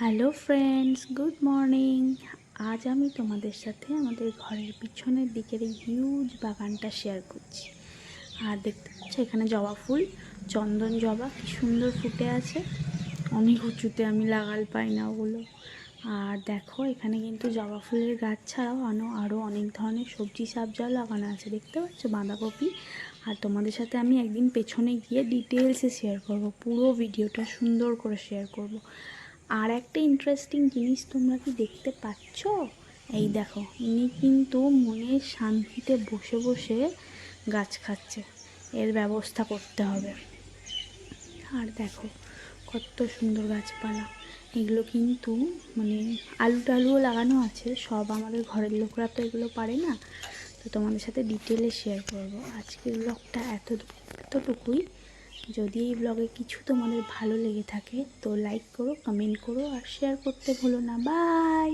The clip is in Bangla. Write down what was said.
Hello friends, good morning. আজ আমি তোমাদের সাথে আমাদের ঘরের পিছনের দিকের এই হিউজ বাগানটা শেয়ার করছি। আর দেখতে পাচ্ছ এখানে জবা ফুল, চন্দন জবা, কি সুন্দর ফুটে আছে। অনেক উঁচুতে আমি লাগাল পাই না ওগুলো। আর দেখো, এখানে কিন্তু জবা ফুলের গাছ ছাড়াও আনো আরও অনেক ধরনের সবজি সাবজাও লাগানো আছে। দেখতে পাচ্ছ? বাঁধাকপি। আর তোমাদের সাথে আমি একদিন পেছনে গিয়ে ডিটেলসে শেয়ার করব, পুরো ভিডিওটা সুন্দর করে শেয়ার করব। আর একটা ইন্টারেস্টিং জিনিস তোমরা কি দেখতে পাচ্ছ? এই দেখো, ইনি কিন্তু মনের শান্তিতে বসে বসে গাছ খাচ্ছে। এর ব্যবস্থা করতে হবে। আর দেখো, কত সুন্দর গাছপালা। এগুলো কিন্তু মানে আলু টালুও লাগানো আছে, সব আমাদের ঘরের লোকরা তো এগুলো পারে না। তো তোমাদের সাথে ডিটেলে শেয়ার করব। আজকের ব্লগটা এত এতটুকুই। যদি এই ব্লগে কিছু তোমাদের ভালো লেগে থাকে, তো লাইক করো কমেন্ট করো, আর শেয়ার করতে ভুলো না। বাই